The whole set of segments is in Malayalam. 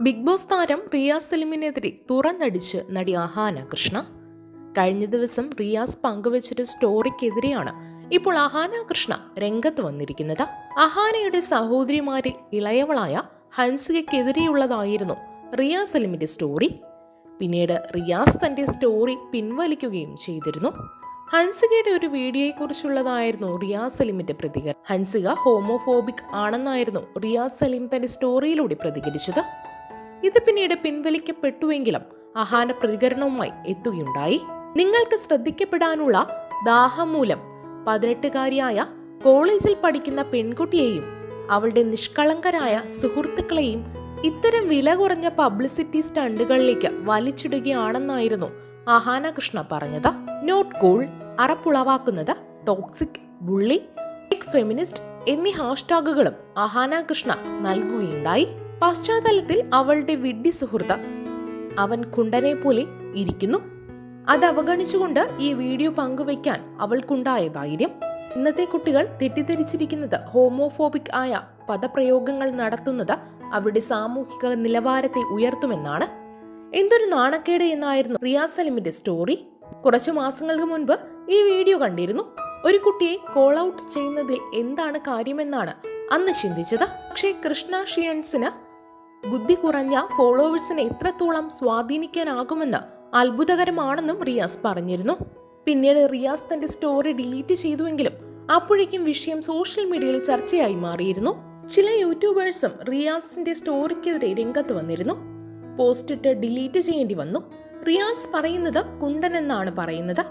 ബിഗ് ബോസ് താരം റിയാസ് സലിമിനെതിരെ തുറന്നടിച്ച് നടി ആഹാന കൃഷ്ണ. കഴിഞ്ഞ ദിവസം റിയാസ് പങ്കുവച്ചൊരു സ്റ്റോറിക്കെതിരെയാണ് ഇപ്പോൾ അഹാന കൃഷ്ണ രംഗത്ത് വന്നിരിക്കുന്നത്. അഹാനയുടെ സഹോദരിമാരിൽ ഇളയവളായ ഹൻസികയ്ക്കെതിരെയുള്ളതായിരുന്നു റിയാസ് സലിമിന്റെ സ്റ്റോറി. പിന്നീട് റിയാസ് തന്റെ സ്റ്റോറി പിൻവലിക്കുകയും ചെയ്തിരുന്നു. ഹൻസികയുടെ ഒരു വീഡിയോയെക്കുറിച്ചുള്ളതായിരുന്നു റിയാസ് സലീമിന്റെ പ്രതികരണം. ഹൻസിക ഹോമോഫോബിക് ആണെന്നായിരുന്നു റിയാസ് സലീം തന്റെ സ്റ്റോറിയിലൂടെ പ്രതികരിച്ചത്. ഇത് പിന്നീട് പിൻവലിക്കപ്പെട്ടുവെങ്കിലും അഹാന പ്രതികരണവുമായി എത്തുകയുണ്ടായി. നിങ്ങൾക്ക് ശ്രദ്ധിക്കപ്പെടാനുള്ള ദാഹം മൂലം പതിനെട്ടുകാരിയായ കോളേജിൽ പഠിക്കുന്ന പെൺകുട്ടിയെയും അവളുടെ നിഷ്കളങ്കരായ സുഹൃത്തുക്കളെയും ഇത്തരം വില കുറഞ്ഞ പബ്ലിസിറ്റി സ്റ്റണ്ടുകളിലേക്ക് വലിച്ചിടുകയാണെന്നായിരുന്നു അഹാന കൃഷ്ണ പറഞ്ഞത്. നോട്ട് കൂൾ അറപ്പുളവാക്കുന്നത് ടോക്സിക് ബുള്ളി ഫെമിനിസ്റ്റ് എന്നീ ഹാഷ്ടാഗുകളും അഹാന കൃഷ്ണ നൽകുകയുണ്ടായി. പശ്ചാത്തലത്തിൽ അവളുടെ വിഡ്ഢി സുഹൃത്ത അവൻ കുണ്ടനെ പോലെ ഇരിക്കുന്നു. അത് അവഗണിച്ചുകൊണ്ട് ഈ വീഡിയോ പങ്കുവയ്ക്കാൻ അവൾക്കുണ്ടായ ധൈര്യം. ഇന്നത്തെ കുട്ടികൾ തെറ്റിദ്ധരിച്ചിരിക്കുന്നത് ഹോമോഫോബിക് ആയ പദപ്രയോഗങ്ങൾ നടത്തുന്നത് അവരുടെ സാമൂഹിക നിലവാരത്തെ ഉയർത്തുമെന്നാണ്. എന്തൊരു നാണക്കേട് എന്നായിരുന്നു റിയാ സലിമിന്റെ സ്റ്റോറി. കുറച്ചു മാസങ്ങൾക്ക് മുൻപ് ഈ വീഡിയോ കണ്ടിരുന്നു. ഒരു കുട്ടിയെ കോൾ ഔട്ട് ചെയ്യുന്നതിൽ എന്താണ് കാര്യമെന്നാണ് അന്ന് ചിന്തിച്ചത്. പക്ഷേ കൃഷ്ണ ഷിയൻസിന് ബുദ്ധി കുറഞ്ഞ ഫോളോവേഴ്സിനെ എത്രത്തോളം സ്വാധീനിക്കാനാകുമെന്ന് അത്ഭുതകരമാണെന്നും റിയാസ് പറഞ്ഞിരുന്നു. പിന്നീട് റിയാസ് തന്റെ സ്റ്റോറി ഡിലീറ്റ് ചെയ്തുവെങ്കിലും അപ്പോഴേക്കും വിഷയം സോഷ്യൽ മീഡിയയിൽ ചർച്ചയായി മാറിയിരുന്നു. ചില യൂട്യൂബേഴ്സും റിയാസിന്റെ സ്റ്റോറിക്കെതിരെ രംഗത്ത് വന്നിരുന്നു. പോസ്റ്റ് ഇട്ട് ഡിലീറ്റ് ചെയ്യേണ്ടി വന്നു. റിയാസ് പറയുന്നത് കുണ്ടൻ എന്നാണ് പറയുന്നത്.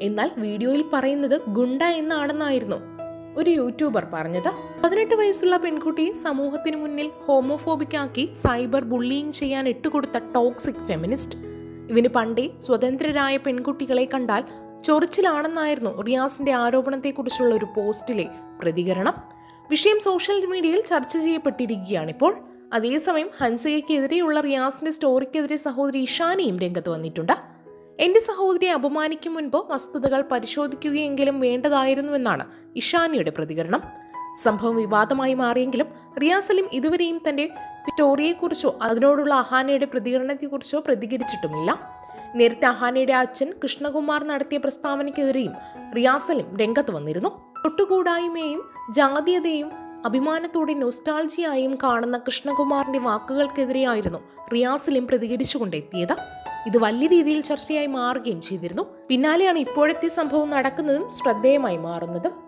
എന്നാൽ വീഡിയോയിൽ പറയുന്നത് ഗുണ്ട എന്നാണെന്നായിരുന്നു ഒരു യൂട്യൂബർ പറഞ്ഞത് പതിനെട്ട് വയസ്സുള്ള പെൺകുട്ടി സമൂഹത്തിന് മുന്നിൽ ഹോമോഫോബിക് ആക്കി സൈബർ ബുള്ളിയിങ് ചെയ്യാൻ ഇട്ടുകൊടുത്ത ടോക്സിക് ഫെമിനിസ്റ്റ് ഇവന് പണ്ടേ സ്വതന്ത്രരായ പെൺകുട്ടികളെ കണ്ടാൽ ചൊറിച്ചിലാണെന്നായിരുന്നു റിയാസിന്റെ ആരോപണത്തെക്കുറിച്ചുള്ള ഒരു പോസ്റ്റിലെ പ്രതികരണം. വിഷയം സോഷ്യൽ മീഡിയയിൽ ചർച്ച ചെയ്യപ്പെട്ടിരിക്കുകയാണിപ്പോൾ. അതേസമയം ഹൻസികയ്ക്കെതിരെയുള്ള റിയാസിന്റെ സ്റ്റോറിക്കെതിരെ സഹോദരി ഇഷാനിയും രംഗത്ത് വന്നിട്ടുണ്ട്. എന്റെ സഹോദരിയെ അപമാനിക്കും മുൻപ് വസ്തുതകൾ പരിശോധിക്കുകയെങ്കിലും വേണ്ടതായിരുന്നുവെന്നാണ് ഇഷാനിയുടെ പ്രതികരണം. സംഭവം വിവാദമായി മാറിയെങ്കിലും റിയാസ് സലീം ഇതുവരെയും തന്റെ സ്റ്റോറിയെക്കുറിച്ചോ അതിനോടുള്ള അഹാനയുടെ പ്രതികരണത്തെക്കുറിച്ചോ പ്രതികരിച്ചിട്ടുമില്ല. നേരത്തെ അഹാനയുടെ അച്ഛൻ കൃഷ്ണകുമാർ നടത്തിയ പ്രസ്താവനയ്ക്കെതിരെയും റിയാസലിം സലീം രംഗത്ത് വന്നിരുന്നു. തൊട്ടുകൂടായ്മയും ജാതീയതയും അഭിമാനത്തോടെ നൊസ്റ്റാൾജിയായും കാണുന്ന കൃഷ്ണകുമാറിന്റെ വാക്കുകൾക്കെതിരെയായിരുന്നു റിയാസലിം പ്രതികരിച്ചുകൊണ്ടെത്തിയത്. ഇത് വലിയ രീതിയിൽ ചർച്ചയായി മാറുകയും ചെയ്തിരുന്നു. പിന്നാലെയാണ് ഇപ്പോഴത്തെ സംഭവം നടക്കുന്നതും ശ്രദ്ധേയമായി മാറുന്നതും.